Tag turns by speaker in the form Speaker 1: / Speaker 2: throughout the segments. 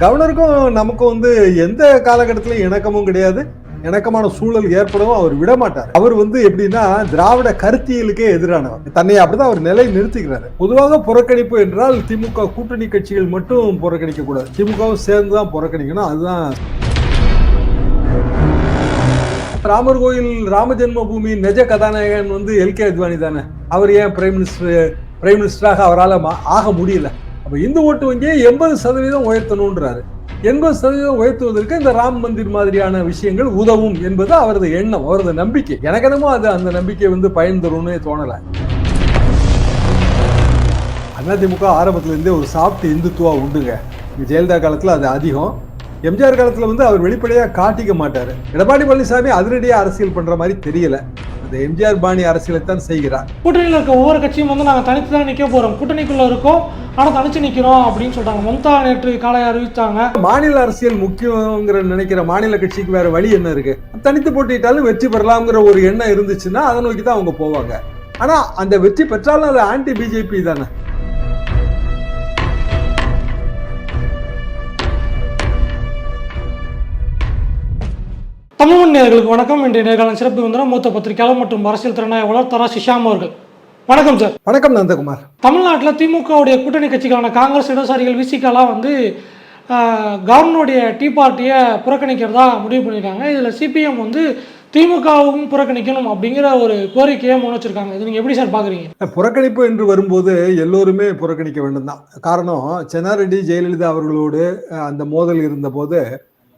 Speaker 1: கவர்னருக்கும் நமக்கும் வந்து எந்த காலகட்டத்திலும் இணக்கமும் கிடையாது. இணக்கமான சூழல் ஏற்படவும் அவர் விட மாட்டார் அவர் வந்து எப்படின்னா திராவிட கருத்தியலுக்கே எதிரானவர். தன்னை அப்படிதான் அவர் நிலை நிறுத்திக்கிறாரு. பொதுவாக புறக்கணிப்பு என்றால் திமுக கூட்டணி கட்சிகள் மட்டும் புறக்கணிக்க கூடாது திமுகவும் சேர்ந்து தான் புறக்கணிக்கணும். அதுதான். ராமர் கோயில் ராம ஜென்ம பூமி நிஜ கதாநாயகன் வந்து எல் கே அத்வானி தானே. அவர் ஏன் பிரைம் மினிஸ்டர் பிரைம் மினிஸ்டராக அவரால் ஆக முடியல. அப்போ இந்து ஓட்டு வங்கியை எண்பது சதவீதம் உயர்த்தணுன்றாரு எண்பது சதவீதம் உயர்த்துவதற்கு இந்த ராம் மந்திர் மாதிரியான விஷயங்கள் உதவும் என்பது அவரது எண்ணம் அவரது நம்பிக்கை. எனக்கு என்னமோ அது அந்த நம்பிக்கை வந்து பயன் தரும்னு தோணலை. அதிமுக ஆரம்பத்துலேருந்தே ஒரு சாப்பிட்டு இந்துத்துவா உண்டுங்க. ஜெயலலிதா காலத்தில் அது அதிகம். எம்ஜிஆர் காலத்தில் வந்து அவர் வெளிப்படையாக காட்டிக்க மாட்டார். எடப்பாடி பழனிசாமி அதிரடியாக அரசியல் பண்ணுற மாதிரி தெரியல. அந்த எம்ஜிஆர் பாணி அரசியலை தான் செய்கிறார்.
Speaker 2: கூட்டணியில் இருக்க ஒவ்வொரு கட்சியும் வந்து நாங்கள் தனித்து தான் நிற்க போகிறோம் கூட்டணிக்குள்ளே இருக்கோம். ஆனால் தனிச்சு நிற்கிறோம் அப்படின்னு சொல்கிறாங்க மம்தா நேற்று காலை அறிவித்தாங்க
Speaker 1: மாநில அரசியல் முக்கியங்கிற நினைக்கிற மாநில கட்சிக்கு வேற வழி என்ன இருக்கு? தனித்து போட்டிட்டாலும் வெற்றி பெறலாம்ங்கிற ஒரு எண்ணம் இருந்துச்சுன்னா அதை நோக்கி தான் அவங்க போவாங்க. ஆனா அந்த வெற்றி பெற்றாலும் அது ஆன்டி பிஜேபி தானே?
Speaker 2: தமிழ் நேயர்களுக்கு வணக்கம். இன்றைய நேர்காலம் சிறப்பு விருந்தினர் மூத்த பத்திரிகையாளர் மற்றும் அரசியல் திறனாய்வாளர் தரா சிஷாம் அவர்கள். வணக்கம் சார்.
Speaker 1: வணக்கம் நந்தகுமார்.
Speaker 2: தமிழ்நாட்டில் திமுகவுடைய கூட்டணி கட்சிகளான காங்கிரஸ் இடதுசாரிகள் விசிகாலாம் வந்து கவர்னருடைய டீ பார்ட்டியை புறக்கணிக்கிறதா முடிவு பண்ணியிருக்காங்க இதில் சிபிஎம் வந்து திமுகவும் புறக்கணிக்கணும் அப்படிங்கிற ஒரு கோரிக்கையை முன் வச்சிருக்காங்க இது நீங்கள் எப்படி சார் பார்க்குறீங்க
Speaker 1: புறக்கணிப்பு என்று வரும்போது எல்லோருமே புறக்கணிக்க வேண்டும் தான் காரணம் சென்னாரெட்டி ஜெயலலிதா அவர்களோடு அந்த மோதல் இருந்தபோது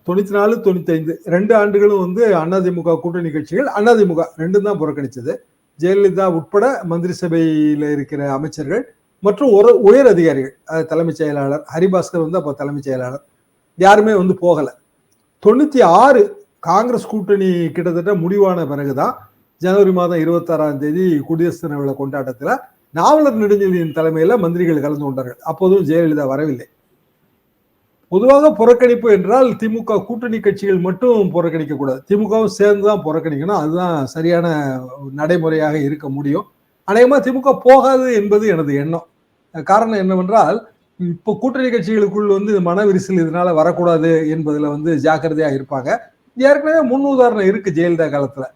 Speaker 1: தொண்ணூத்தி நாலு தொண்ணூத்தைந்து ரெண்டு ஆண்டுகளும் வந்து அதிமுக கூட்டணி கட்சிகள். அதிமுக ரெண்டும் தான் புறக்கணிச்சது. ஜெயலலிதா உட்பட மந்திரி சபையில் இருக்கிற அமைச்சர்கள் மற்றும் ஒரு உயர் அதிகாரிகள் தலைமைச் செயலாளர் ஹரிபாஸ்கர் வந்து அப்போ தலைமைச் செயலாளர். யாருமே வந்து போகலை. தொண்ணூற்றி ஆறு காங்கிரஸ் கூட்டணி கிட்டத்தட்ட முடிவான பிறகுதான் ஜனவரி மாதம் இருபத்தாறாம் தேதி குடியரசு தின விழா கொண்டாட்டத்தில் நாவலர் நெடுஞ்செழியின் தலைமையில் மந்திரிகள் கலந்து கொண்டார்கள். அப்போதும் ஜெயலலிதா வரவில்லை. பொதுவாக புறக்கணிப்பு என்றால் திமுக கூட்டணி கட்சிகள் மட்டும் புறக்கணிக்க கூடாது திமுகவும் சேர்ந்து தான் புறக்கணிக்கணும். அதுதான் சரியான நடைமுறையாக இருக்க முடியும். அநேகமாக திமுக போகாது என்பது எனது எண்ணம். காரணம் என்னவென்றால் இப்போ கூட்டணி கட்சிகளுக்குள் வந்து மன விரிசல் இதனால வரக்கூடாது என்பதில் வந்து ஜாக்கிரதையாக இருப்பாங்க. ஏற்கனவே முன் உதாரணம் இருக்கு ஜெயலலிதா காலத்துல.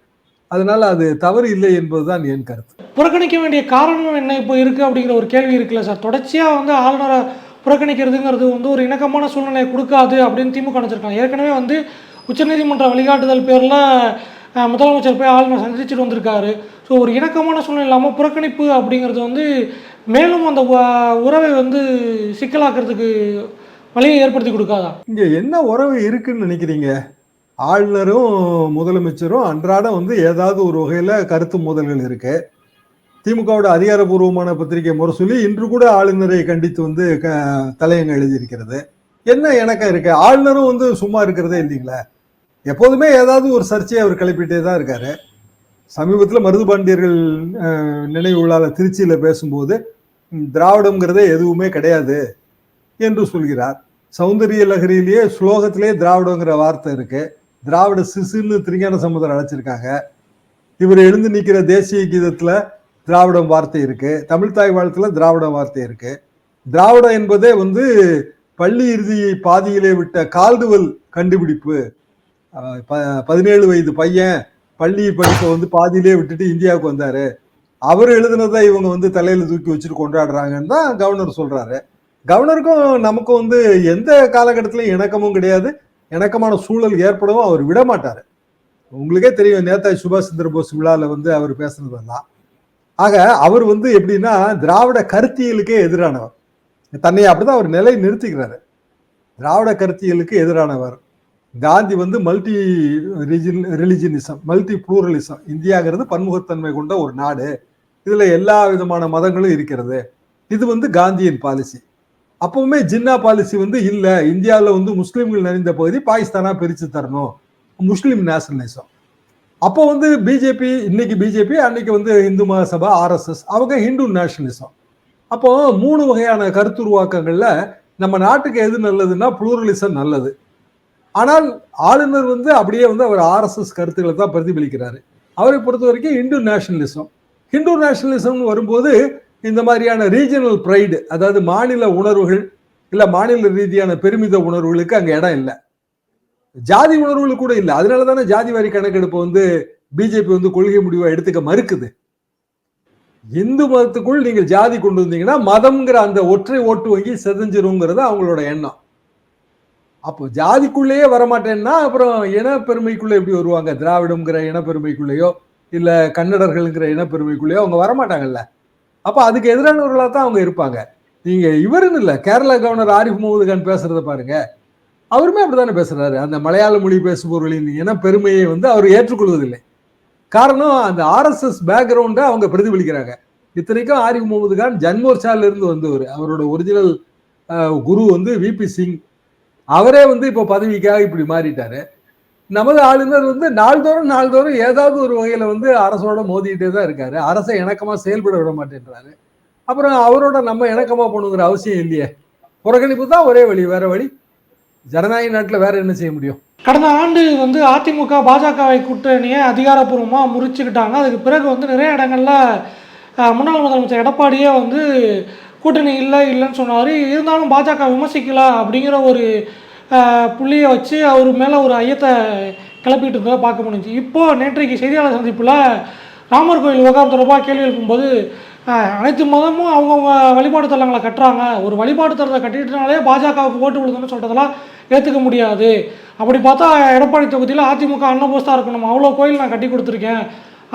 Speaker 1: அதனால அது தவறு இல்லை என்பதுதான் என் கருத்து.
Speaker 2: புறக்கணிக்க வேண்டிய காரணம் என்ன இப்போ இருக்குது அப்படிங்கிற ஒரு கேள்வி இருக்குல்ல சார். தொடர்ச்சியாக வந்து ஆளுநரை புறக்கணிக்கிறதுங்கிறது வந்து ஒரு இணக்கமான சூழ்நிலையை கொடுக்காது அப்படின்னு திமுக நினச்சிருக்காங்க. ஏற்கனவே வந்து உச்சநீதிமன்ற வழிகாட்டுதல் பேரில் முதலமைச்சர் போய் ஆளுநர் சந்திச்சுட்டு வந்திருக்காரு. ஸோ ஒரு இணக்கமான சூழ்நிலை இல்லாமல் புறக்கணிப்பு அப்படிங்கிறது வந்து மேலும் அந்த உறவை வந்து சிக்கலாக்கிறதுக்கு வழியை ஏற்படுத்தி கொடுக்காதா?
Speaker 1: இங்கே என்ன உறவு இருக்குன்னு நினைக்கிறீங்க? ஆளுநரும் முதலமைச்சரும் அன்றாடம் வந்து ஏதாவது ஒரு வகையில் கருத்து மோதல்கள் இருக்குது திமுகவோட அதிகாரப்பூர்வமான பத்திரிகை முரசொலி இன்று கூட ஆளுநரை கண்டித்து வந்து க- தலையங்க எழுதியிருக்கிறது. என்ன எனக்கு இருக்கு? ஆளுநரும் வந்து சும்மா இருக்கிறதே இல்லைங்களா? எப்போதுமே ஏதாவது ஒரு சர்ச்சையை அவர் கிளப்பிட்டே தான் இருக்காரு. சமீபத்தில் மருதுபாண்டியர்கள் பாண்டியர்கள் நினைவு விழாவில் திருச்சியில் பேசும்போது திராவிடங்கிறதே திராவிடம்ங்கிறதே எதுவுமே கிடையாது என்று சொல்கிறார். சௌந்தரிய லகரியிலேயே ஸ்லோகத்திலே திராவிடங்கிற வார்த்தை இருக்கு. திராவிட சிசுன்னு திருஞான சமுதர் அழைச்சிருக்காங்க. இவர் எழுந்து நிற்கிற தேசிய கீதத்தில் திராவிடம் வார்த்தை இருக்கு. தமிழ்தாய் வாழ்த்துல திராவிடம் வார்த்தை இருக்குது திராவிடம் என்பதே வந்து பள்ளி இறுதியை பாதியிலே விட்ட கால்டுவல் கண்டுபிடிப்பு. ப- பதினேழு வயது பையன் பள்ளி படிப்பை வந்து பாதியிலே விட்டுட்டு இந்தியாவுக்கு வந்தார். அவர் எழுதுனதை இவங்க வந்து தலையில் தூக்கி வச்சுட்டு கொண்டாடுறாங்கன்னு தான் கவர்னர் சொல்கிறாரு கவர்னருக்கும் நமக்கும் வந்து எந்த காலகட்டத்திலையும் இணக்கமும் கிடையாது. இணக்கமான சூழல் ஏற்படவும் அவர் விட மாட்டார் உங்களுக்கே தெரியும் நேதாஜி சுபாஷ் சந்திர போஸ் விழாவில் வந்து அவர் பேசுனதெல்லாம். ஆக அவர் வந்து எப்படின்னா திராவிட கருத்தியலுக்கே எதிரானவர். தன்னை அப்படிதான் அவர் நிலை நிறுத்திக்கிறாரு. திராவிட கருத்தியலுக்கு எதிரானவர். காந்தி வந்து multi religion religionism multi pluralism இந்தியாங்கிறது பன்முகத்தன்மை கொண்ட ஒரு நாடு. இதுல எல்லா விதமான மதங்களும் இருக்கிறது. இது வந்து காந்தியின் பாலிசி அப்பவுமே ஜின்னா பாலிசி வந்து இல்லை. இந்தியாவில் வந்து முஸ்லீம்கள் நிறைந்த பகுதி பாகிஸ்தானா பிரித்து தரணும். முஸ்லீம் நேஷனலிசம் அப்போ வந்து பிஜேபி இன்னைக்கு பிஜேபி அன்னைக்கு வந்து இந்து மகாசபா ஆர்எஸ்எஸ் அவங்க ஹிந்து நேஷனலிசம் அப்போ மூணு வகையான கருத்துருவாக்கங்களில் நம்ம நாட்டுக்கு எது நல்லதுன்னா புளூரலிசம் நல்லது. ஆனால் ஆளுநர் வந்து அப்படியே வந்து அவர் ஆர்எஸ்எஸ் கருத்துக்களை தான் பிரதிபலிக்கிறாரு. அவரை பொறுத்த வரைக்கும் இந்து நேஷனலிசம் ஹிந்து நேஷனலிசம்னு வரும்போது இந்த மாதிரியான ரீஜனல் ப்ரைடு அதாவது மாநில உணர்வுகள் இல்லை மாநில ரீதியான பெருமித உணர்வுகளுக்கு அங்கே இடம் இல்லை. ஜாதி உணர்வுகள் கூட இல்லை. அதனால தானே ஜாதி வாரி கணக்கெடுப்பு வந்து பிஜேபி வந்து கொள்கை முடிவை எடுத்துக்க மறுக்குது. இந்து மதத்துக்குள் நீங்கள் ஜாதி கொண்டு வந்தீங்கன்னா மதம்ங்கிற அந்த ஒற்றை ஓட்டு வங்கி செதஞ்சிருங்கிறது அவங்களோட எண்ணம். அப்போ ஜாதிக்குள்ளேயே வரமாட்டேன்னா அப்புறம் இனப்பெருமைக்குள்ளே எப்படி வருவாங்க? திராவிடம்ங்கிற இனப்பெருமைக்குள்ளேயோ இல்லை கன்னடர்கள்ங்கிற இனப்பெருமைக்குள்ளேயோ அவங்க வரமாட்டாங்கல்ல. அப்போ அதுக்கு எதிரானவர்களாக தான் அவங்க இருப்பாங்க. நீங்கள் இவருன்னு இல்லை கேரளா கவர்னர் ஆரிஃப் முகமது கான் பேசுறத பாருங்கள் அவருமே அப்படித்தானே பேசுறாரு. அந்த மலையாள மொழி பேசுபவர்களின் இனப்பெருமையை வந்து அவர் ஏற்றுக்கொள்வதில்லை. காரணம் அந்த ஆர்எஸ்எஸ் பேக்ரவுண்டை அவங்க பிரதிபலிக்கிறாங்க. இத்தனைக்கும் ஆரிஃப் முகமது கான் ஜன்மோர்ச்சால இருந்து வந்தவர். அவரோட ஒரிஜினல் குரு வந்து விபி சிங் அவரே வந்து இப்போ பதவிக்காக இப்படி மாறிட்டாரு. நமது ஆளுநர் வந்து நாள்தோறும் நாள்தோறும் ஏதாவது ஒரு வகையில் வந்து அரசோட மோதிக்கிட்டே தான் இருக்காரு. அரசை இணக்கமாக செயல்பட விட மாட்டேன்றாரு. அப்புறம் அவரோட நம்ம இணக்கமாக போகணுங்கிற அவசியம் இல்லையே. புறக்கணிப்பு தான் ஒரே வழி வேற வழி. ஜனநாயக நாட்டில் வேற என்ன செய்ய முடியும்?
Speaker 2: கடந்த ஆண்டு வந்து அதிமுக பாஜகவை கூட்டணியை அதிகாரப்பூர்வமாக முறிச்சுக்கிட்டாங்க. அதுக்கு பிறகு வந்து நிறைய இடங்களில் முன்னாள் முதலமைச்சர் எடப்பாடியே வந்து கூட்டணி இல்லை இல்லைன்னு சொன்னார். இருந்தாலும் பாஜக விமர்சிக்கல அப்படிங்கிற ஒரு புள்ளியை வச்சு அவர் மேலே ஒரு ஐயத்தை கிளப்பிட்டு இருந்ததை பார்க்க முடிஞ்சுச்சு இப்போ நேற்றைக்கு செய்தியாளர் சந்திப்பில் ராமர் கோயில் விவகாரம் தொடர்பாக கேள்வி எழுப்பும்போது அனைத்து மதமும் அவங்கவுங்க வழிபாடு தலங்களை கட்டுறாங்க. ஒரு வழிபாடு தலத்தை கட்டிட்டனாலே பாஜகவுக்கு ஓட்டு விழுதுன்னு சொல்கிறதெல்லாம் ஏற்றுக்க முடியாது. அப்படி பார்த்தா எடப்பாடி தொகுதியில் அதிமுக அன்னபோஸ்தா இருக்கணும். அவ்வளோ கோயில் நான் கட்டி கொடுத்துருக்கேன்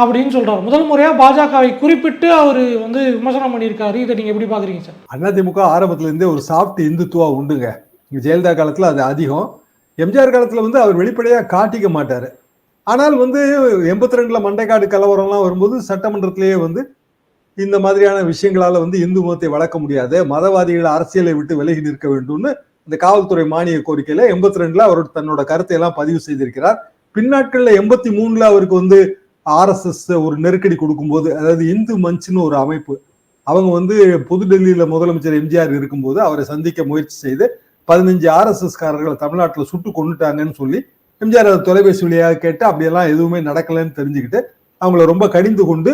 Speaker 2: அப்படின்னு சொல்கிறார் முதல் முறையாக பாஜகவை குறிப்பிட்டு அவர் வந்து விமர்சனம் பண்ணியிருக்காரு. இதை நீங்கள் எப்படி பார்க்குறீங்க சார்?
Speaker 1: அதிமுக ஆரம்பத்துலேருந்தே ஒரு சாஃப்ட் இந்துத்துவா உண்டுங்க. ஜெயலலிதா காலத்தில் அது அதிகம். எம்ஜிஆர் காலத்தில் வந்து அவர் வெளிப்படையாக காட்டிக்க மாட்டார். ஆனால் வந்து எண்பத்தி ரெண்டில் மண்டைக்காடு கலவரம்லாம் வரும்போது சட்டமன்றத்திலேயே வந்து இந்த மாதிரியான விஷயங்களால் வந்து இந்து மதத்தை வளர்க்க முடியாது. மதவாதிகள் அரசியலை விட்டு விலகி நிற்க வேண்டும்னு இந்த காவல்துறை மானிய கோரிக்கையில எண்பத்தி ரெண்டுல அவர் தன்னோட கருத்தை எல்லாம் பதிவு செய்திருக்கிறார். பின்னாட்கள்ல எண்பத்தி மூணுல அவருக்கு வந்து ஆர்எஸ்எஸ் ஒரு நெருக்கடி கொடுக்கும்போது அதாவது இந்து மஞ்சுன்னு ஒரு அமைப்பு அவங்க வந்து புதுடெல்லியில முதலமைச்சர் எம்ஜிஆர் இருக்கும்போது அவரை சந்திக்க முயற்சி செய்து பதினஞ்சு ஆர்எஸ்எஸ்காரர்களை தமிழ்நாட்டில் சுட்டு கொண்டுட்டாங்கன்னு சொல்லி எம்ஜிஆர் அதை தொலைபேசி வழியாக கேட்டு அப்படியெல்லாம் எதுவுமே நடக்கலைன்னு தெரிஞ்சுக்கிட்டு அவங்கள ரொம்ப கடிந்து கொண்டு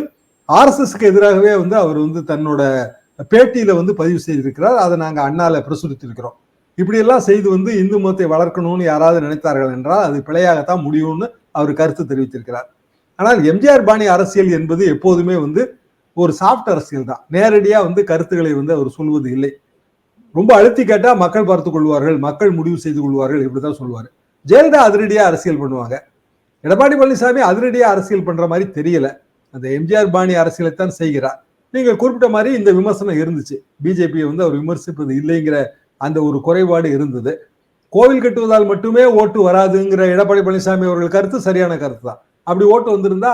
Speaker 1: ஆர்எஸ்எஸ்க்கு எதிராகவே வந்து அவர் வந்து தன்னோட பேட்டியில வந்து பதிவு செய்திருக்கிறார். அதை நாங்கள் அண்ணால பிரசுரித்திருக்கிறோம். இப்படியெல்லாம் செய்து வந்து இந்து மதத்தை வளர்க்கணும்னு யாராவது நினைத்தார்கள் என்றால் அது பிழையாகத்தான் முடியும்னு அவர் கருத்து தெரிவித்திருக்கிறார். ஆனால் எம்ஜிஆர் பாணி அரசியல் என்பது எப்போதுமே வந்து ஒரு சாஃப்ட் அரசியல் தான். நேரடியா வந்து கருத்துக்களை வந்து அவர் சொல்வது இல்லை. ரொம்ப அழுத்தி கேட்டால் மக்கள் பார்த்து கொள்வார்கள் மக்கள் முடிவு செய்து கொள்வார்கள் இப்படிதான் சொல்லுவார். ஜெயலலிதா அதிரடியாக அரசியல் பண்ணுவாங்க. எடப்பாடி பழனிசாமி அதிரடியாக அரசியல் பண்ணுற மாதிரி தெரியல. அந்த எம்ஜிஆர் பாணி அரசியலை தான் செய்கிறார். நீங்கள் குறிப்பிட்ட மாதிரி இந்த விமர்சனம் இருந்துச்சு. பிஜேபியை வந்து அவர் விமர்சிப்பது இல்லைங்கிற அந்த ஒரு குறைபாடு இருந்தது. கோவில் கட்டுவதால் மட்டுமே ஓட்டு வராதுங்கிற எடப்பாடி பழனிசாமி அவர்கள் கருத்து சரியான கருத்து தான். அப்படி ஓட்டு வந்திருந்தா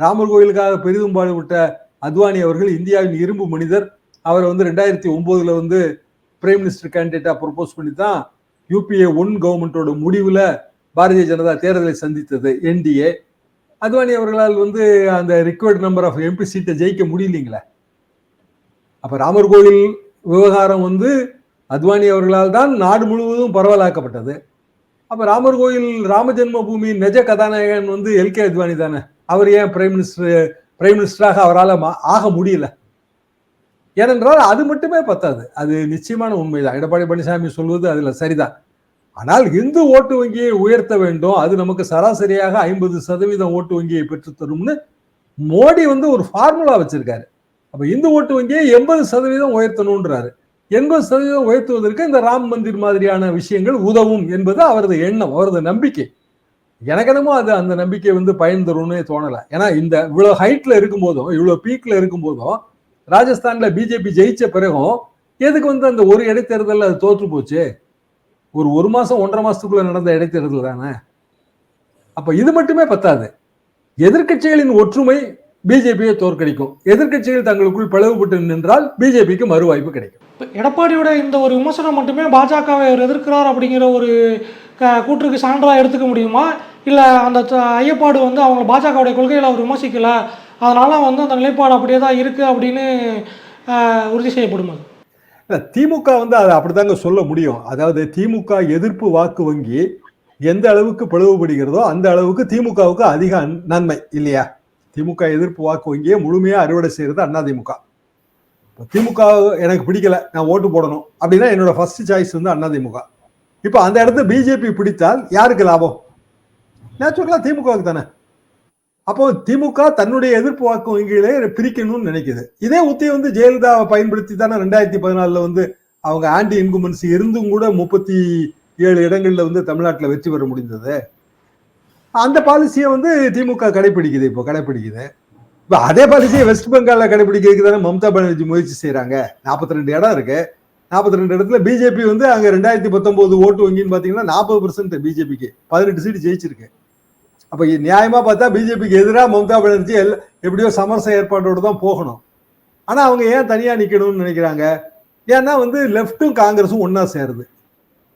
Speaker 1: ராமர் கோயிலுக்காக பெரிதும் பாடுபட்ட அத்வானி அவர்கள் இந்தியாவின் இரும்பு மனிதர். அவரை வந்து ரெண்டாயிரத்தி ஒம்போதுல வந்து பிரைம் மினிஸ்டர் கேண்டிடேட்டாக ப்ரொப்போஸ் பண்ணி தான் யூபிஏ ஒன் கவர்மெண்ட்டோட முடிவில் பாரதிய ஜனதா தேர்தலை சந்தித்தது என்டிஏ அத்வானி அவர்களால் வந்து அந்த ரிக்வயர்ட் நம்பர் ஆஃப் எம்பி சீட்டை ஜெயிக்க முடியலைங்களே? அப்போ ராமர் கோயில் விவகாரம் வந்து அத்வானி அவர்களால் தான் நாடு முழுவதும் பரவலாக்கப்பட்டது. அப்போ ராமர் கோயில் ராமஜென்ம பூமி நெஜ கதாநாயகன் வந்து எல்கே அத்வானி தானே. அவர் ஏன் பிரைம் மினிஸ்டர் பிரைம் மினிஸ்டராக அவரால் ஆக முடியல? ஏனென்றால் அது மட்டுமே பத்தாது. அது நிச்சயமான உண்மைதான். எடப்பாடி பழனிசாமி சொல்வது அதில் சரிதான். ஆனால் இந்து ஓட்டு வங்கியை உயர்த்த வேண்டும். அது நமக்கு சராசரியாக ஐம்பது சதவீதம் ஓட்டு வங்கியை பெற்றுத்தரும்னு மோடி வந்து ஒரு ஃபார்முலா வச்சிருக்காரு. அப்போ இந்து ஓட்டு வங்கியை எண்பது சதவீதம் உயர்த்தணுன்றாரு எண்பது சதவீதம் உயர்த்துவதற்கு இந்த ராம் மந்திர் மாதிரியான விஷயங்கள் உதவும் என்பது அவரது எண்ணம் அவரது நம்பிக்கை. எனக்கு என்னமோ அது அந்த நம்பிக்கை வந்து பயன் தரும்னு தோணலை. ஏன்னா இந்த இவ்வளோ ஹைட்ல இருக்கும்போதும் இவ்வளோ பீக்ல இருக்கும்போதும் ராஜஸ்தான்ல பிஜேபி ஜெயிச்ச பிறகும் எதுக்கு வந்து அந்த ஒரு இடைத்தேர்தலில் அது தோற்று போச்சு? ஒரு ஒரு மாதம் ஒன்றரை மாதத்துக்குள்ளே நடந்த இடைத்தேர்தல் தானே? அப்போ இது மட்டுமே பத்தாது. எதிர்க்கட்சிகளின் ஒற்றுமை பிஜேபியை தோற்கடிக்கும். எதிர்க்கட்சிகள் தங்களுக்குள் பிளவுபட்டு நின்றால் பிஜேபிக்கு மறு வாய்ப்பு கிடைக்கும்.
Speaker 2: இப்போ எடப்பாடியோட இந்த ஒரு விமர்சனம் மட்டுமே பாஜகவை அவர் எதிர்க்கிறார் அப்படிங்கிற ஒரு க கூற்றுக்கு சான்றாக எடுத்துக்க முடியுமா? இல்லை அந்த ஐயப்பாடு வந்து அவங்க பாஜகவுடைய கொள்கையில் அவர் விமர்சிக்கலை அதனால வந்து அந்த நிலைப்பாடு அப்படியே தான் இருக்குது அப்படின்னு உறுதி செய்யப்படுமா
Speaker 1: இல்லை திமுக வந்து அதை அப்படிதாங்க சொல்ல முடியும். அதாவது திமுக எதிர்ப்பு வாக்கு வங்கி எந்த அளவுக்கு பிளவுபடுகிறதோ அந்த அளவுக்கு திமுகவுக்கு அதிக நன்மை இல்லையா? திமுக எதிர்ப்பு வாக்கு வங்கியை முழுமையாக அறுவடை செய்கிறது அதிமுக திமுக. திமுக எனக்கு பிடிக்கல நான் ஓட்டு போடணும் அப்படின்னா என்னோட ஃபர்ஸ்ட் சாய்ஸ் வந்து அண்ணா திமுக. இப்போ அந்த இடத்த பிஜேபி பிடித்தால் யாருக்கு லாபம்? நேச்சுரலாக திமுகவுக்கு தானே. அப்போ திமுக தன்னுடைய எதிர்ப்பு வாக்கு வங்கிகளை பிரிக்கணும்னு நினைக்குது. இதே உத்தியை வந்து ஜெயலலிதாவை பயன்படுத்தி தானே ரெண்டாயிரத்தி பதினாலுல வந்து அவங்க ஆன்டி இன்குமென்சி இருந்தும் கூட முப்பத்தி ஏழு இடங்கள்ல வந்து தமிழ்நாட்டில் வெற்றி பெற முடிந்தது. அந்த பாலிசியை வந்து திமுக கடைபிடிக்குது இப்போ கடைபிடிக்குது இப்போ அதே பாலிசியை வெஸ்ட் பெங்காலில் கடைபிடிக்கிறதுக்கு தானே மம்தா பானர்ஜி முயற்சி செய்கிறாங்க நாற்பத்தி ரெண்டு இடம் இருக்கு. நாற்பத்தி ரெண்டு இடத்துல பிஜேபி வந்து அங்கே ரெண்டாயிரத்தி பத்தொம்போது ஓட்டு வங்கின்னு பார்த்தீங்கன்னா நாற்பது பர்சன்ட் பிஜேபிக்கு பதினெட்டு சீட்டு ஜெயிச்சிருக்கு. அப்போ நியாயமாக பார்த்தா பிஜேபிக்கு எதிராக மம்தா பானர்ஜி எல் எப்படியோ சமரச ஏற்பாட்டோடு தான் போகணும். ஆனால் அவங்க ஏன் தனியாக நிற்கணும்னு நினைக்கிறாங்க? ஏன்னா வந்து லெஃப்ட்டும் காங்கிரஸும் ஒன்றா சேருது.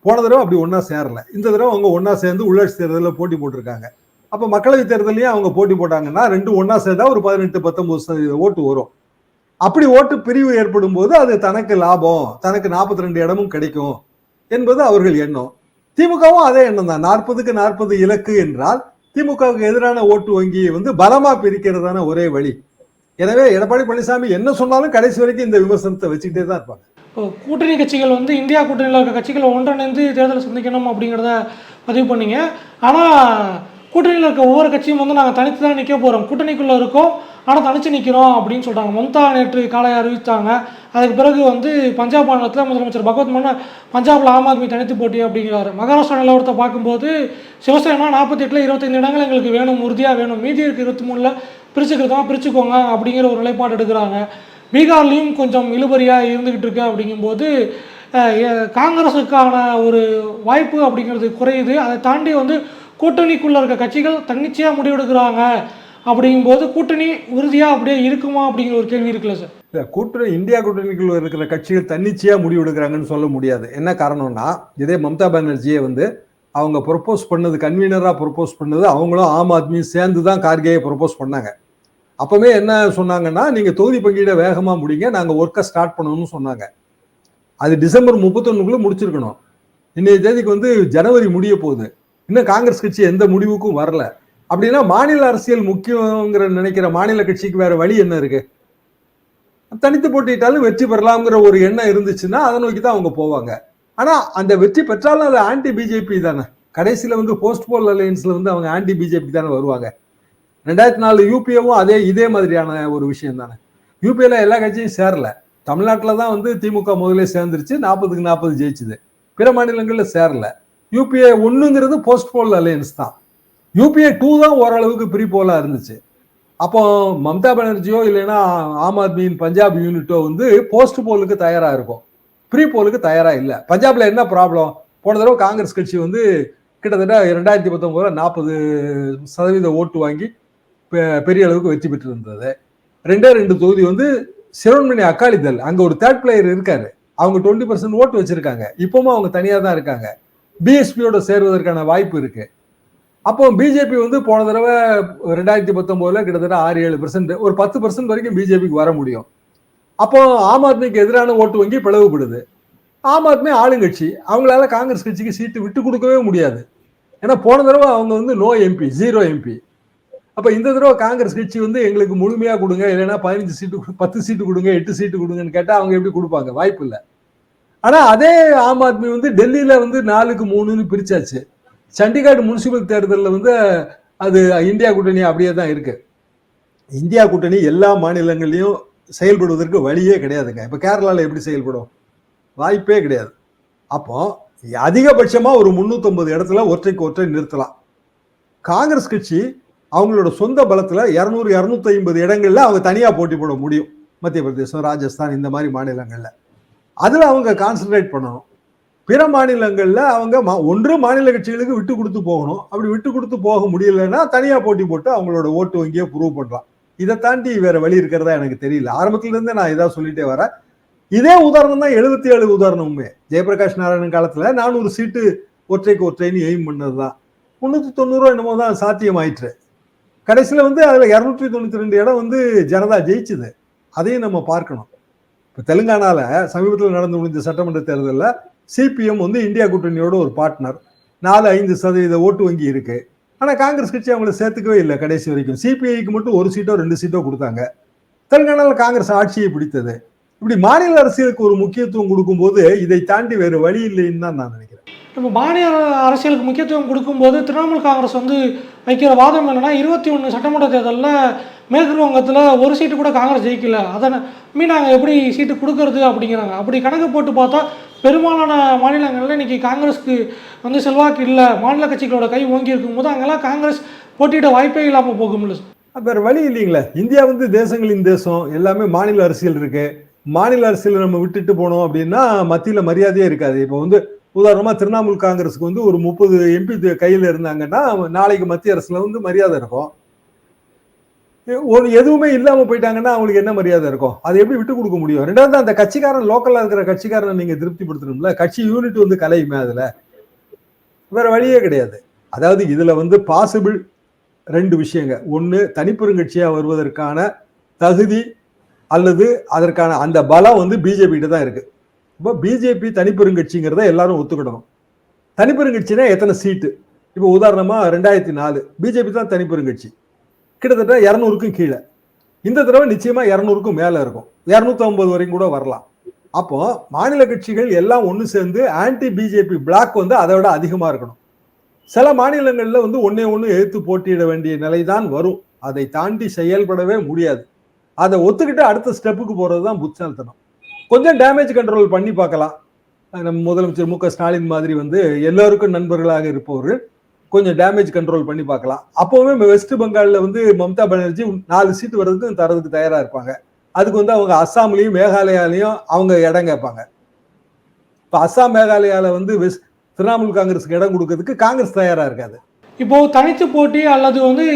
Speaker 1: போன தடவை அப்படி ஒன்றா சேரல. இந்த தடவை அவங்க ஒன்றா சேர்ந்து உள்ளாட்சி தேர்தலில் போட்டி போட்டிருக்காங்க. அப்போ மக்களவைத் தேர்தலையும் அவங்க போட்டி போட்டாங்கன்னா ரெண்டு ஒன்றா சேர்ந்தா ஒரு பதினெட்டு பத்தொன்பது சதவீத ஓட்டு வரும். அப்படி ஓட்டு பிரிவு ஏற்படும் போது அது தனக்கு லாபம் தனக்கு நாற்பத்தி ரெண்டு இடமும் கிடைக்கும் என்பது அவர்கள் எண்ணம். திமுகவும் அதே எண்ணம் தான். நாற்பதுக்கு நாற்பது இலக்கு என்றால் திமுகவுக்கு எதிரான ஓட்டு வங்கியை வந்து பலமா பிரிக்கிறதான ஒரே வழி. எனவே எடப்பாடி பழனிசாமி என்ன சொன்னாலும் கடைசி வரைக்கும் இந்த விமர்சனத்தை வச்சுக்கிட்டே தான் இருப்பாங்க.
Speaker 2: கூட்டணி கட்சிகள் வந்து இந்தியா கூட்டணியில் இருக்க கட்சிகள் ஒன்றிணைந்து தேர்தலை சந்திக்கணும் அப்படிங்கிறத பதிவு பண்ணீங்க. ஆனால் கூட்டணியில் இருக்க ஒவ்வொரு கட்சியும் வந்து நாங்கள் தனித்து தான் நிற்க போகிறோம் கூட்டணிக்குள்ளே இருக்கோம். ஆனால் தனித்து நிற்கிறோம் அப்படின்னு சொல்கிறாங்க மம்தா நேற்று காலை அறிவித்தாங்க. அதுக்கு பிறகு வந்து பஞ்சாப் மாநிலத்தில் முதலமைச்சர் பகவத் மன்ன பஞ்சாபில் ஆம் ஆத்மி தனித்து போட்டி அப்படிங்கிறாரு. மகாராஷ்டிரா நிலவரத்தை பார்க்கும்போது சிவசேனா நாற்பத்தி எட்டில் இருபத்தைந்து இடங்கள் எங்களுக்கு வேணும் உறுதியாக வேணும். மீதி இருக்க இருபத்தி மூணில் பிரிச்சுக்கிறதா பிரிச்சுக்கோங்க அப்படிங்கிற ஒரு நிலைப்பாடு எடுக்கிறாங்க. பீகார்லேயும் கொஞ்சம் இழுபறியாக இருந்துக்கிட்டு இருக்கு அப்படிங்கும்போது காங்கிரஸுக்கான ஒரு வாய்ப்பு அப்படிங்கிறது குறையுது. அதை தாண்டி வந்து கூட்டணிக்குள்ளே இருக்க கட்சிகள் தன்னிச்சையாக முடிவெடுக்கிறாங்க. அப்படிங்கும்போது கூட்டணி உறுதியாக அப்படியே இருக்குமா அப்படிங்கிற ஒரு கேள்வி இருக்குல்ல சார்.
Speaker 1: இல்லை கூட்டணி இந்தியா கூட்டணிக்குள்ள இருக்கிற கட்சிகள் தன்னிச்சையாக முடிவெடுக்கிறாங்கன்னு சொல்ல முடியாது. என்ன காரணம்னா இதே மம்தா பானர்ஜியை வந்து அவங்க ப்ரொப்போஸ் பண்ணது கன்வீனராக ப்ரொப்போஸ் பண்ணது அவங்களும் ஆம் ஆத்மியும் சேர்ந்து தான் கார்கேயை ப்ரொப்போஸ் பண்ணாங்க. அப்போவே என்ன சொன்னாங்கன்னா நீங்கள் தொகுதி பங்கீட வேகமாக முடிங்க நாங்கள் ஒர்க்கை ஸ்டார்ட் பண்ணணும்னு சொன்னாங்க. அது டிசம்பர் முப்பத்தொன்னுக்குள்ளே முடிச்சிருக்கணும். இன்றைய தேதிக்கு வந்து ஜனவரி முடிய போகுது. இன்னும் காங்கிரஸ் கட்சி எந்த முடிவுக்கும் வரல. அப்படின்னா மாநில அரசியல் முக்கியங்கிற நினைக்கிற மாநில கட்சிக்கு வேற வழி என்ன இருக்கு? தனித்து போட்டிட்டாலும் வெற்றி பெறலாம்ங்கிற ஒரு எண்ணம் இருந்துச்சுன்னா அதை நோக்கி தான் அவங்க போவாங்க. ஆனா அந்த வெற்றி பெற்றாலும் அது ஆன்டி பிஜேபி தானே. கடைசியில வந்து போஸ்ட் போல் அலையன்ஸ்ல வந்து அவங்க ஆன்டி பிஜேபி தானே வருவாங்க. ரெண்டாயிரத்தி நாலு யூபிஏவும் அதே இதே மாதிரியான ஒரு விஷயம் தானே. யூபிஏல எல்லா கட்சியும் சேரல. தமிழ்நாட்டில் தான் வந்து திமுக முதலே சேர்ந்துருச்சு நாற்பதுக்கு நாற்பது ஜெயிச்சுது. பிற மாநிலங்களில் சேரல. யூபிஏ ஒன்றுங்கிறது போஸ்ட் போல் அலையன்ஸ் தான். யூபிஏ டூ தான் ஓரளவுக்கு ப்ரீ போலாக இருந்துச்சு. அப்போ மம்தா பானர்ஜியோ இல்லைன்னா ஆம் ஆத்மியின் பஞ்சாப் யூனிட்டோ வந்து போஸ்ட் போலுக்கு தயாராக இருக்கும். ப்ரீ போலுக்கு தயாராக இல்லை. பஞ்சாபில் என்ன ப்ராப்ளம் போன தடவை காங்கிரஸ் கட்சி வந்து கிட்டத்தட்ட ரெண்டாயிரத்தி பத்தொம்போதில் நாற்பது சதவீத ஓட்டு வாங்கி பெ- பெரிய அளவுக்கு வெற்றி பெற்று இருந்தது ரெண்டே ரெண்டு தொகுதி வந்து சிரோன்மணி அக்காளிதல் அங்கே ஒரு தேர்ட் பிளேயர் இருக்காரு. அவங்க டுவெண்ட்டி பர்சன்ட் ஓட்டு வச்சிருக்காங்க. இப்பவும் அவங்க தனியாக தான் இருக்காங்க. பிஎஸ்பியோட சேர்வதற்கான வாய்ப்பு இருக்கு. அப்போ பிஜேபி வந்து போன தடவை ரெண்டாயிரத்தி பத்தொன்பதுல கிட்டத்தட்ட ஆறு ஏழு பெர்சன்ட் ஒரு பத்து பெர்சன்ட் வரைக்கும் பிஜேபிக்கு வர முடியும். அப்போ ஆம் ஆத்மிக்கு எதிரான ஓட்டு வங்கி பிளவுபடுது. ஆம் ஆத்மி ஆளுங்கட்சி அவங்களால காங்கிரஸ் கட்சிக்கு சீட்டு விட்டு கொடுக்கவே முடியாது. ஏன்னா போன தடவை அவங்க வந்து நோ எம்பி ஜீரோ எம்பி அப்போ இந்த தடவை காங்கிரஸ் கட்சி வந்து எங்களுக்கு முழுமையாக கொடுங்க இல்லைன்னா பதினஞ்சு சீட்டு பத்து சீட்டு கொடுங்க எட்டு சீட்டு கொடுங்கன்னு கேட்டால் அவங்க எப்படி கொடுப்பாங்க? வாய்ப்பு இல்லை. ஆனா அதே ஆம் ஆத்மி வந்து டெல்லியில வந்து நாலுக்கு மூணுன்னு பிரிச்சாச்சு. சண்டிகாடு முனிசிபல் தேர்தலில் வந்து அது இந்தியா கூட்டணி அப்படியே தான் இருக்கு. இந்தியா கூட்டணி எல்லா மாநிலங்கள்லயும் செயல்படுவதற்கு வழியே கிடையாதுங்க. இப்போ கேரளாவில் எப்படி செயல்படும்? வாய்ப்பே கிடையாது. அப்போ அதிகபட்சமாக ஒரு 350 இடத்துல ஒற்றைக்கு ஒற்றை நிறுத்தலாம். காங்கிரஸ் கட்சி அவங்களோட சொந்த பலத்தில் இரநூறு இரநூத்தி ஐம்பது இடங்களில் அவங்க தனியாக போட்டி போட முடியும். மத்திய பிரதேசம் ராஜஸ்தான் இந்த மாதிரி மாநிலங்களில். அதில் அவங்க கான்சன்ட்ரேட் பண்ணணும். பிற மாநிலங்களில் அவங்க மா- ஒன்று மாநில கட்சிகளுக்கு விட்டு கொடுத்து போகணும். அப்படி விட்டு கொடுத்து போக முடியலன்னா தனியாக போட்டி போட்டு அவங்களோட ஓட்டு வங்கியை ப்ரூவ் பண்ணலாம். இதை தாண்டி வேற வழி இருக்கிறதா எனக்கு தெரியல. ஆரம்பத்துலேருந்தே நான் இதாக சொல்லிட்டே வரேன். இதே உதாரணம் தான் எழுபத்தி ஏழு உதாரணமுமே. ஜெயபிரகாஷ் நாராயணன் காலத்தில் நானூறு சீட்டு ஒற்றைக்கு ஒற்றைன்னு எய்ம் பண்ணதுதான். முந்நூற்றி தொண்ணூறு என்னமோ தான் சாத்தியமாயிற்று. கடைசியில் வந்து அதில் இரநூற்றி தொண்ணூற்றி ரெண்டு இடம் வந்து ஜனதா ஜெயிச்சுது. அதையும் நம்ம பார்க்கணும். இப்போ தெலுங்கானாவில் சமீபத்தில் நடந்து முடிஞ்ச சட்டமன்ற தேர்தலில் சிபிஎம் வந்து இந்தியா கூட்டணியோட ஒரு பார்ட்னர் நாலு ஐந்து சதவீத ஓட்டு வங்கி இருக்கு. ஆனால் காங்கிரஸ் கட்சி அவங்கள சேர்த்துக்கவே இல்லை கடைசி வரைக்கும். சிபிஐக்கு மட்டும் ஒரு சீட்டோ ரெண்டு சீட்டோ கொடுத்தாங்க. தெலுங்கானால காங்கிரஸ் ஆட்சியை பிடித்தது. இப்படி மாநில அரசியலுக்கு ஒரு முக்கியத்துவம் கொடுக்கும்போது இதை தாண்டி வேறு வழி இல்லைன்னு தான் நான் நினைக்கிறேன்.
Speaker 2: இப்போ மாநில அரசியலுக்கு முக்கியத்துவம் கொடுக்கும்போது திரிணாமுல் காங்கிரஸ் வந்து வைக்கிற வாதம் என்னென்னா இருபத்தி ஒன்று சட்டமன்ற தேர்தலில் மேற்கு வங்கத்தில் ஒரு சீட்டு கூட காங்கிரஸ் ஜெயிக்கல. அதை மீன் நாங்கள் எப்படி சீட்டு கொடுக்கறது அப்படிங்கிறாங்க. அப்படி கணக்கு போட்டு பார்த்தா பெரும்பாலான மாநிலங்களில் இன்னைக்கு காங்கிரஸ்க்கு வந்து செல்வாக்கு இல்லை. மாநில கட்சிகளோட கை ஓங்கி இருக்கும்போது அங்கெல்லாம் காங்கிரஸ் போட்டியிட வாய்ப்பே இல்லாமல் போகும்ல.
Speaker 1: வேறு வழி இல்லைங்களே. இந்தியா வந்து தேசங்களின் தேசம். எல்லாமே மாநில அரசியல் இருக்குது மாநில அரசியல் நம்ம விட்டுட்டு போனோம் அப்படின்னா மத்தியில் மரியாதையே இருக்காது. இப்போ வந்து உதாரணமா திரிணாமுல் காங்கிரஸுக்கு வந்து ஒரு முப்பது எம்பி கையில் இருந்தாங்கன்னா நாளைக்கு மத்திய அரசுல வந்து மரியாதை இருக்கும். ஒரு எதுவுமே இல்லாம போயிட்டாங்கன்னா அவங்களுக்கு என்ன மரியாதை இருக்கும்? அதை எப்படி விட்டு கொடுக்க முடியும்? ரெண்டாவது அந்த கட்சிக்காரன் லோக்கல்ல இருக்கிற கட்சிக்காரனை நீங்க திருப்திப்படுத்தணும்ல. கட்சி யூனிட் வந்து கலையுமே அதுல. வேற வழியே கிடையாது. அதாவது இதுல வந்து பாசிபிள் ரெண்டு விஷயங்க ஒன்று தனிப்பெருங்கட்சியா வருவதற்கான தகுதி அல்லது அதற்கான அந்த பலம் வந்து பிஜேபி கிட்ட தான் இருக்குது இப்போ பிஜேபி தனிப்பெருங்கட்சிங்கிறத எல்லாரும் ஒத்துக்கிடணும். தனிப்பெருங்கட்சினா எத்தனை சீட்டு இப்போ உதாரணமாக ரெண்டாயிரத்தி நாலு. பிஜேபி தான் தனிப்பெருங்கட்சி. கிட்டத்தட்ட இரநூறுக்கும் கீழே. இந்த தடவை நிச்சயமாக இரநூறுக்கும் மேலே இருக்கும். இரநூத்தி ஐம்பது வரைக்கும் கூட வரலாம். அப்போ மாநில கட்சிகள் எல்லாம் ஒன்று சேர்ந்து ஆன்டி பிஜேபி பிளாக் வந்து அதை விட அதிகமாக இருக்கணும். சில மாநிலங்களில் வந்து ஒன்றே ஒன்று எதிர்த்து போட்டியிட வேண்டிய நிலை தான் வரும். அதை தாண்டி செயல்படவே முடியாது. அதை ஒத்துக்கிட்டு அடுத்த ஸ்டெப்புக்கு போகிறது தான் புத்தால்தனம் கொஞ்சம் டேமேஜ் கண்ட்ரோல் பண்ணி பார்க்கலாம். நம்ம முதலமைச்சர் மு க ஸ்டாலின் மாதிரி வந்து எல்லோருக்கும் நண்பர்களாக இருப்பவர் கொஞ்சம் டேமேஜ் கண்ட்ரோல் பண்ணி பார்க்கலாம். அப்போவுமே வெஸ்ட் பெங்காலில் வந்து மம்தா பானர்ஜி நாலு சீட்டு வர்றதுக்கு தரதுக்கு தயாராக இருப்பாங்க. அதுக்கு வந்து அவங்க அஸ்ஸாம்லேயும் மேகாலயாலையும் அவங்க இடம் கேட்பாங்க. இப்போ அஸ்ஸாம் மேகாலயாவில் வந்து வெஸ்ட் திரிணாமுல் காங்கிரஸுக்கு இடம் கொடுக்கறதுக்கு காங்கிரஸ் தயாராக இருக்காது.
Speaker 2: இப்போது தனித்து போட்டி அல்லது வந்து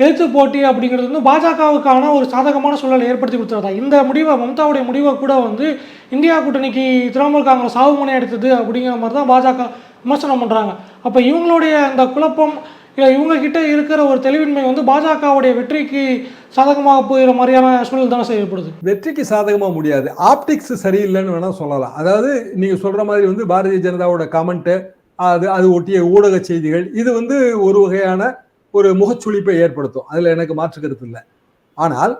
Speaker 2: எதிர்த்து போட்டி அப்படிங்கிறது வந்து பாஜகவுக்கான ஒரு சாதகமான சூழலை ஏற்படுத்தி கொடுத்துறதா இந்த முடிவை மம்தாவுடைய முடிவை கூட வந்து இந்தியா கூட்டணிக்கு திரிணாமுல் காங்கிரஸ் சாவுமனை எடுத்தது அப்படிங்கிற மாதிரி தான் பாஜக விமர்சனம் பண்ணுறாங்க அப்போ இவங்களுடைய அந்த குழப்பம் இல்லை இருக்கிற ஒரு தெளிவின்மை வந்து பாஜகவுடைய வெற்றிக்கு சாதகமாக போகிற மாதிரியான சூழல் தானே செய்யப்படுது
Speaker 1: வெற்றிக்கு சாதகமாக முடியாது. ஆப்டிக்ஸ் சரியில்லைன்னு வேணால் சொல்லலாம். அதாவது நீங்கள் சொல்கிற மாதிரி வந்து பாரதிய ஜனதாவோட கமெண்ட்டு அது அது ஒட்டிய ஊடக செய்திகள் இது வந்து ஒரு வகையான ஒரு முகச்சுளிப்பை ஏற்படுத்தும். அதில் எனக்கு மாற்று கருத்து இல்லை. ஆனால்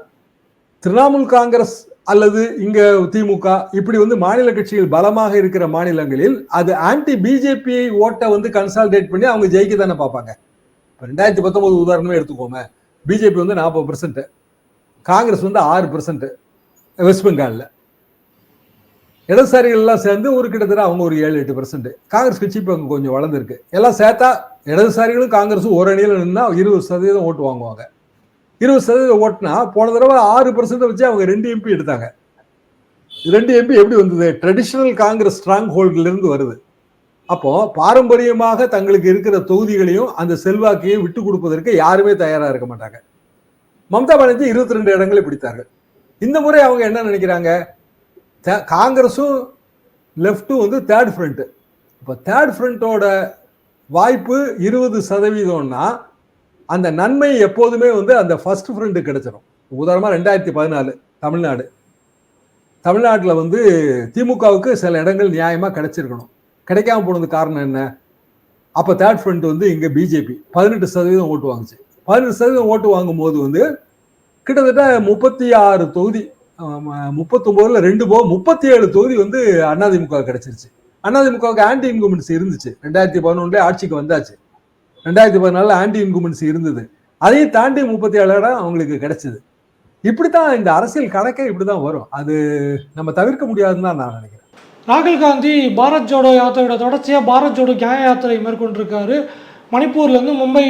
Speaker 1: திரிணாமுல் காங்கிரஸ் அல்லது இங்க திமுக இப்படி வந்து மாநில கட்சிகள் பலமாக இருக்கிற மாநிலங்களில் அது ஆன்டி பிஜேபி ஓட்டை வந்து கன்சால்டேட் பண்ணி அவங்க ஜெயிக்க தானே பார்ப்பாங்க. இப்போ ரெண்டாயிரத்தி பத்தொன்பது உதாரணமே எடுத்துக்கோமே. பிஜேபி வந்து நாற்பது பெர்சன்ட் காங்கிரஸ் வந்து ஆறு பெர்சன்ட் வெஸ்ட் பெங்காலில் இடதுசாரிகள் எல்லாம் சேர்ந்து ஒரு கிட்டத்தட்ட அவங்க ஒரு ஏழு எட்டு பெர்சன்ட் காங்கிரஸ் கட்சி இப்போ அங்கே கொஞ்சம் வளர்ந்துருக்கு. எல்லாம் சேர்த்தா இடதுசாரிகளும் காங்கிரஸும் ஒரு அணியில் நின்னா இருபது சதவீதம் ஓட்டு வாங்குவாங்க. இருபது சதவீதம் ஓட்டுனா போன தடவை ஆறு பர்சன்ட் வச்சு அவங்க ரெண்டு எம்பி எடுத்தாங்க. ரெண்டு எம்பி எப்படி வந்தது? ட்ரெடிஷனல் காங்கிரஸ் ஸ்ட்ராங் இருந்து வருது. அப்போ பாரம்பரியமாக தங்களுக்கு இருக்கிற தொகுதிகளையும் அந்த செல்வாக்கையும் விட்டு கொடுப்பதற்கு யாருமே தயாராக இருக்க மாட்டாங்க. மம்தா பானர்ஜி இருபத்தி ரெண்டு இடங்களை பிடித்தார்கள். இந்த முறை அவங்க என்ன நினைக்கிறாங்க? த- காங்கிரஸும் லெஃப்ட்டும் வந்து தேர்ட் ஃப்ரண்ட்டு இப்போ தேர்ட் ஃப்ரண்ட்டோட வாய்ப்பு இருபது சதவீதம்னா அந்த நன்மை எப்போதுமே வந்து அந்த ஃபர்ஸ்ட் ஃப்ரெண்டு கிடைச்சிடும் உதாரணமாக ரெண்டாயிரத்தி பதினாலு தமிழ்நாடு. தமிழ்நாட்டில் வந்து திமுகவுக்கு சில இடங்கள் நியாயமாக கிடைச்சிருக்கணும். கிடைக்காம போனது காரணம் என்ன? அப்போ தேர்ட் ஃப்ரண்ட் வந்து இங்கே பிஜேபி பதினெட்டு சதவீதம் ஓட்டு வாங்குச்சு. பதினெட்டு சதவீதம் ஓட்டு வாங்கும்போது வந்து கிட்டத்தட்ட முப்பத்தி ஆறு தொகுதி முப்பத்தொம்போதில் ரெண்டு போ முப்பத்தி ஏழு தொகுதி வந்து அதிமுக கிடைச்சிருச்சு. அதிமுகவுக்கு ஆன்டி இன்குமென்சி இருந்துச்சு. ரெண்டாயிரத்தி பதினொன்றுல ஆட்சிக்கு வந்தாச்சு. ரெண்டாயிரத்தி பதினாலில் ஆன்டி இன்குமென்சி இருந்தது. அதையும் தாண்டி முப்பத்தி ஏழு இடம் அவங்களுக்கு கிடைச்சது. இப்படித்தான் இந்த அரசியல் கணக்கே இப்படிதான் வரும். அது நம்ம தவிர்க்க முடியாதுன்னு தான் நான் நினைக்கிறேன்.
Speaker 2: ராகுல் காந்தி பாரத் ஜோடோ யாத்திரையோட தொடர்ச்சியாக பாரத் ஜோடோ நியாய யாத்திரை மேற்கொண்டிருக்காரு. மணிப்பூர்லேருந்து மும்பை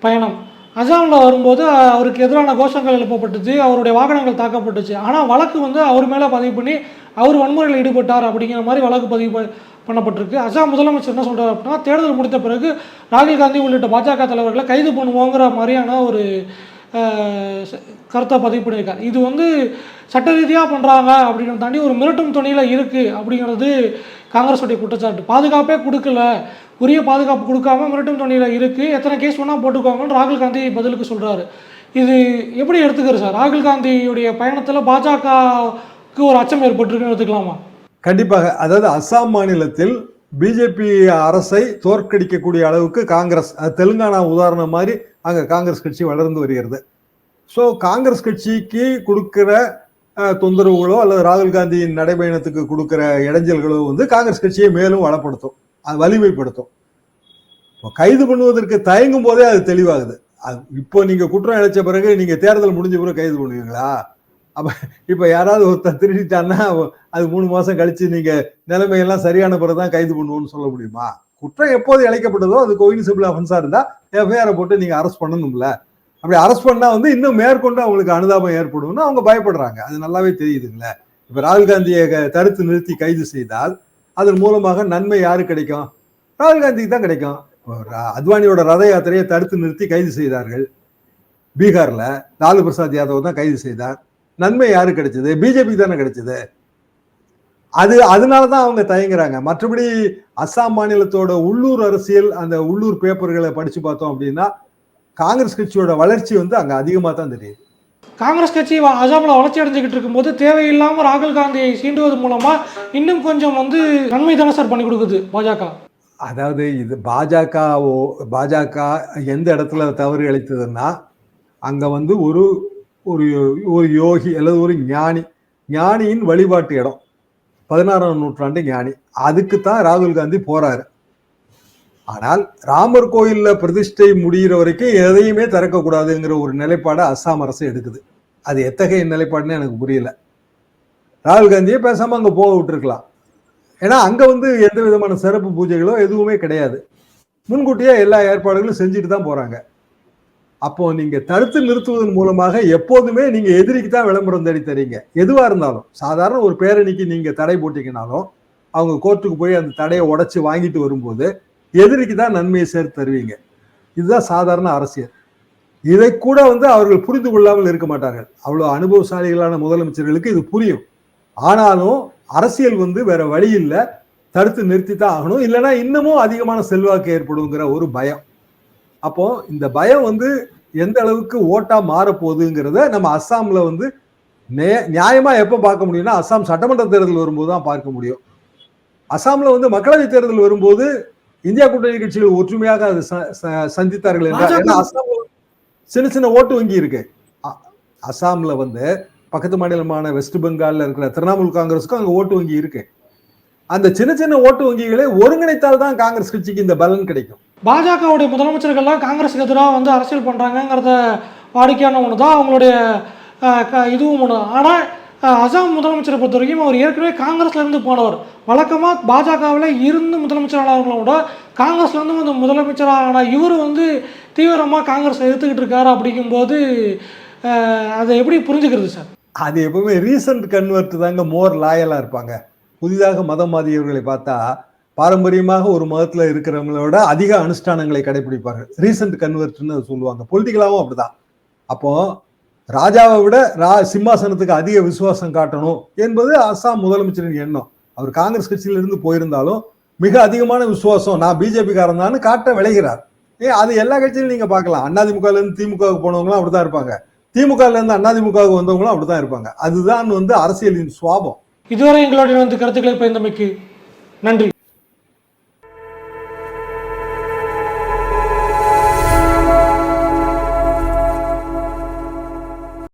Speaker 2: பயணம். அசாமில் வரும்போது அவருக்கு எதிரான கோஷங்கள் எழுப்பப்பட்டுச்சு அவருடைய வாகனங்கள் தாக்கப்பட்டுச்சு. ஆனால் வழக்கு வந்து அவர் மேலே பதிவு பண்ணி அவர் வன்முறையில் ஈடுபட்டார் அப்படிங்கிற மாதிரி வழக்கு பதிவு பண்ணப்பட்டிருக்கு. அசாம் முதலமைச்சர் என்ன சொல்கிறார் அப்படின்னா தேர்தல் முடித்த பிறகு ராகுல் காந்தி உள்ளிட்ட பாஜக தலைவர்களை கைது பண்ணுவோங்கிற மாதிரியான ஒரு கருத்தை பதிவு பண்ணியிருக்கார். இது வந்து சட்ட ரீதியாக பண்ணுறாங்க அப்படிங்கிறத தாண்டி ஒரு மிரட்டும் துணியில் இருக்குது அப்படிங்கிறது காங்கிரஸுடைய குற்றச்சாட்டு. பாதுகாப்பே கொடுக்கல. உரிய பாதுகாப்பு கொடுக்காம மிரட்டும் துணியில் இருக்குது எத்தனை கேஸ் வேணால் போட்டுக்கோங்கன்னு ராகுல் காந்தி பதிலுக்கு சொல்கிறாரு இது எப்படி எடுத்துக்கிறது சார்? ராகுல் காந்தியுடைய பயணத்தில் பாஜக ஒரு அச்சம் ஏற்பட்டிருக்குன்னு எடுத்துக்கலாமா?
Speaker 1: கண்டிப்பாக. அதாவது அஸ்ஸாம் மாநிலத்தில் பிஜேபி அரசை தோற்கடிக்கக்கூடிய அளவுக்கு காங்கிரஸ் அது தெலுங்கானா உதாரணம் மாதிரி அங்கே காங்கிரஸ் கட்சி வளர்ந்து வருகிறது. ஸோ காங்கிரஸ் கட்சிக்கு கொடுக்குற தொந்தரவுகளோ அல்லது ராகுல் காந்தியின் நடைபயணத்துக்கு கொடுக்குற இடைஞ்சல்களோ வந்து காங்கிரஸ் கட்சியை மேலும் வளப்படுத்தும். அது வலிமைப்படுத்தும். இப்போ கைது பண்ணுவதற்கு தயங்கும் போதே அது தெளிவாகுது. அது இப்போ நீங்கள் குற்றம் இழைச்ச பிறகு நீங்கள் தேர்தல் முடிஞ்ச பிறகு கைது பண்ணுவீங்களா? அப்ப இப்ப யாராவது ஒருத்தர் திருடிட்டான்னா அது மூணு மாசம் கழிச்சு நீங்க நிலைமையெல்லாம் சரியான பிறகு தான் கைது பண்ணுவோம்னு சொல்ல முடியுமா? குற்றம் எப்போது இழைக்கப்பட்டதோ அது கோயின்சிபிள் அஃபென்ஸா இருந்தா எஃப்ஐஆரை போட்டு நீங்க அரெஸ்ட் பண்ணணும்ல. அப்படி அரெஸ்ட் பண்ணா வந்து இன்னும் மேற்கொண்டு அவங்களுக்கு அனுதாபம் ஏற்படும்னு அவங்க பயப்படுறாங்க. அது நல்லாவே தெரியுதுங்களே. இப்ப ராகுல் காந்தியை தடுத்து நிறுத்தி கைது செய்தால் அதன் மூலமாக நன்மை யாரு கிடைக்கும்? ராகுல் காந்திக்கு தான் கிடைக்கும். ரா- அத்வானியோட ரத யாத்திரையை தடுத்து நிறுத்தி கைது செய்தார்கள். பீகார்ல லாலு பிரசாத் யாதவ் தான் கைது செய்தார். நன்மை யாரு கிடைச்சது? பிஜேபி தானே கிடைச்சது. அது அதனால தான் அவங்க தயங்குறாங்க. மற்றபடி அஸ்ஸாம் மாநிலத்தோட உள்ளூர் அரசியல் அந்த உள்ளூர் பேப்பர்களை படிச்சு பார்த்தோம் அப்படின்னா காங்கிரஸ் கட்சியோட வளர்ச்சி வந்து அங்க அதிகமா தான் தெரியுது.
Speaker 2: காங்கிரஸ் கட்சி அசாமில் வளர்ச்சி அடைஞ்சுக்கிட்டு இருக்கும்போது தேவையில்லாமல் ராகுல் காந்தியை சீண்டுவது மூலமா இன்னும் கொஞ்சம் வந்து நன்மை தானே சார் பண்ணி கொடுக்குது பாஜக?
Speaker 1: அதாவது இது பாஜகவோ பாஜக எந்த இடத்துல தவறு இழைத்ததுன்னா அங்க வந்து ஒரு ஒரு ஒரு யோகி அல்லது ஒரு ஞானி ஞானியின் வழிபாட்டு இடம். பதினாறாம் நூற்றாண்டு ஞானி. அதுக்கு தான் ராகுல் காந்தி போறாரு. ஆனால் ராமர் கோயில்ல பிரதிஷ்டை முடிகிற வரைக்கும் எதையுமே திறக்கக்கூடாதுங்கிற ஒரு நிலைப்பாடை அஸ்ஸாம் அரசு எடுக்குது. அது எத்தகைய நிலைப்பாடுன்னு எனக்கு புரியல. ராகுல் காந்தியை பேசாம அங்க போக விட்டுருக்கலாம். ஏன்னா அங்க வந்து எந்த விதமான சிறப்பு பூஜைகளோ எதுவுமே கிடையாது. முன்கூட்டியே எல்லா ஏற்பாடுகளும் செஞ்சுட்டு தான் போறாங்க. அப்போ நீங்க தடுத்து நிறுத்துவதன் மூலமாக எப்போதுமே நீங்க எதிரிக்கு தான் விளம்பரம் தேடி தரீங்க. எதுவா இருந்தாலும் சாதாரண ஒரு பேரணிக்கு நீங்க தடை போட்டீங்கனாலும் அவங்க கோர்ட்டுக்கு போய் அந்த தடையை உடைச்சு வாங்கிட்டு வரும்போது எதிரிக்கு தான் நன்மையை சேர்த்து தருவீங்க. இதுதான் சாதாரண அரசியல். இதை கூட வந்து அவர்கள் புரிந்து கொள்ளாமல் இருக்க மாட்டார்கள். அவ்வளோ அனுபவசாலிகளான முதலமைச்சர்களுக்கு இது புரியும். ஆனாலும் அரசியல் வந்து வேற வழி இல்லை. தடுத்து நிறுத்தி தான் ஆகணும். இல்லைன்னா இன்னமும் அதிகமான செல்வாக்கு ஏற்படுங்கிற ஒரு பயம். அப்போ இந்த பயம் வந்து எந்த அளவுக்கு ஓட்டா மாறப்போகுதுங்கிறத நம்ம அஸ்ஸாம்ல வந்து நே- நியாயமா எப்போ பார்க்க முடியும்னா அஸ்ஸாம் சட்டமன்ற தேர்தல் வரும்போது தான் பார்க்க முடியும். அஸ்ஸாம்ல வந்து மக்களவை தேர்தல் வரும்போது இந்தியா கூட்டணி கட்சிகள் ஒற்றுமையாக அது சந்தித்தார்கள் என்றால் அஸ்ஸாம்ல சின்ன சின்ன ஓட்டு வங்கி இருக்கு. அஸ்ஸாம்ல வந்து பக்கத்து மாநிலமான வெஸ்ட் பெங்கால்ல இருக்கிற திரிணாமுல் காங்கிரஸுக்கும் அங்க ஓட்டு வங்கி இருக்கு. அந்த சின்ன சின்ன ஓட்டு வங்கிகளை ஒருங்கிணைத்தால் தான் காங்கிரஸ் கட்சிக்கு இந்த பலன் கிடைக்கும்.
Speaker 2: பாஜகவுடைய முதலமைச்சர்கள்லாம் காங்கிரஸுக்கு எதிராக வந்து அரசியல் பண்ணுறாங்கங்கிறத வாடிக்கையான ஒன்று தான் அவங்களுடைய க- இதுவும் ஒன்று ஆனால் அசாம் முதலமைச்சரை பொறுத்த வரைக்கும் அவர் ஏற்கனவே காங்கிரஸ்லேருந்து போனவர். வழக்கமாக பாஜகவில் இருந்து முதலமைச்சரானவங்கள கூட காங்கிரஸ்லேருந்து வந்து முதலமைச்சரான இவர் வந்து தீவிரமாக காங்கிரஸ் எதிர்த்துக்கிட்டு இருக்காரு அப்படிங்கும்போது அதை எப்படி புரிஞ்சுக்கிறது சார்?
Speaker 1: அது எப்பவுமே ரீசன்ட் கன்வெர்ட் தாங்க மோர் லாயலாக இருப்பாங்க. புதிதாக மதம் மாறியவர்களை பார்த்தா பாரம்பரியமாக ஒரு மதத்தில் இருக்கிறவங்களோட அதிக அனுஷ்டானங்களை கடைபிடிப்பார்கள். ரீசன்ட் கன்வெர்ட்னு சொல்லுவாங்க. பொலிட்டிக்கலாகவும் அப்படிதான். அப்போ ராஜாவை விட ரா சிம்மாசனத்துக்கு அதிக விசுவாசம் காட்டணும் என்பது அஸ்ஸாம் முதலமைச்சரின் எண்ணம். அவர் காங்கிரஸ் கட்சியிலிருந்து போயிருந்தாலும் மிக அதிகமான விசுவாசம் நான் பிஜேபி காரன் தான் காட்ட விளைகிறார். ஏ அது எல்லா கட்சியிலும் நீங்க பார்க்கலாம். அதிமுகல திமுகவுக்கு போனவங்களும் அப்படிதான் இருப்பாங்க. திமுகலேருந்து அதிமுகவுக்கு வந்தவங்களும் அப்படிதான் இருப்பாங்க. அதுதான் வந்து அரசியலின் சுவாபம்.
Speaker 2: இதுவரை எங்களுடைய வந்து கருத்துக்களை பயந்தமைக்கு நன்றி.